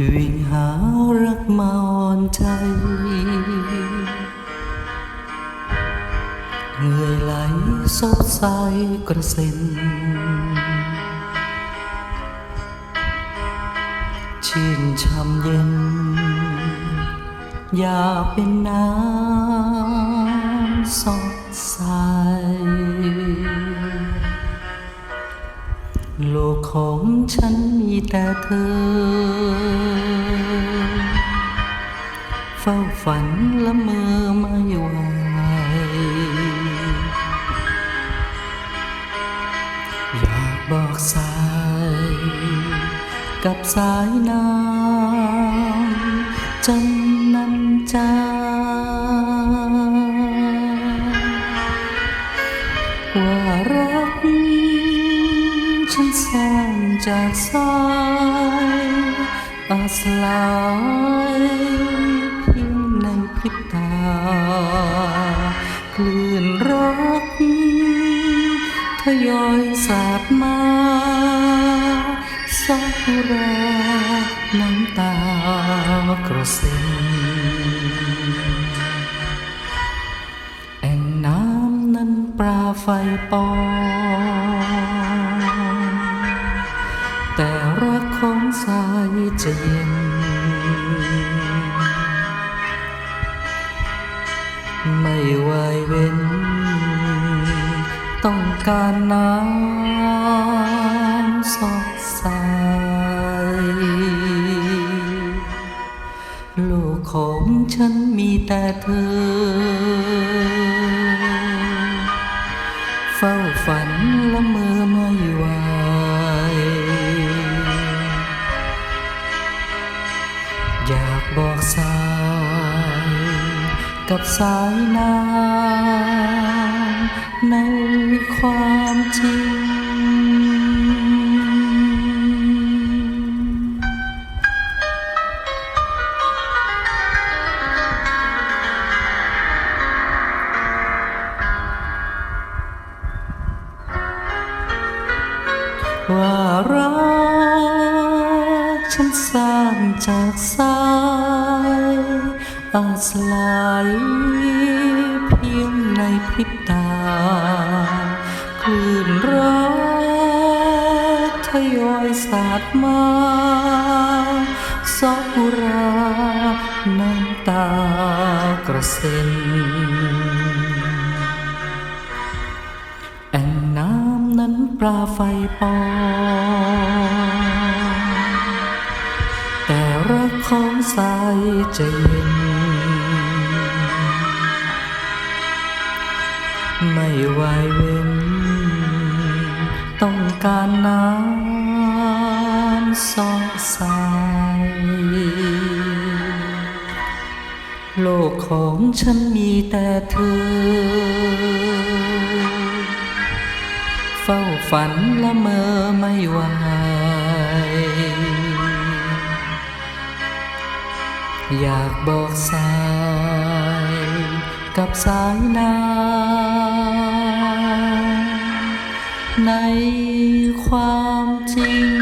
วิ่งหารักมาอ่อนใจเหงื่อไหลโซบสายกระเซ็น ชื่นช่ำเย็น อยากเป็นน้ำสดใแต่เธอ เฝ้าฝันละเมอไม่ไหวอยากบอกสาย กับสายน้ำจันนันจาว่ารัก ฉันแสงจากสายอาสลายเพียงในพริบตา คลื่นรักทยอยสาดมาสักราน้ำตากระเซ็นแอ่งน้ำนั้นปลาไฟปอ แต่รักของสายจะเย็น ไม่ไหวเว้น ต้องการน้ำสดใสโลกของฉันมีแต่เธอ เฝ้าฝันละเมอไม่ไหวอากบอกสาย กับสายน้ำในความจริง ว่ารักฉันสร้างจากสาย อาสลายเพียงในพริบตาคลื่นรักทยอยสาดมาสอกุราน้ำตากระเซ็นแอ่งน้ำนั้นปลาไฟปอง รักของสายใจเย็น ไม่ไหวเว้น ต้องการน้ำสองสาย โลกของฉันมีแต่เธอ เฝ้าฝันละเมอไม่ไหว อยากบอกสาย กับสายน้ำในความจริง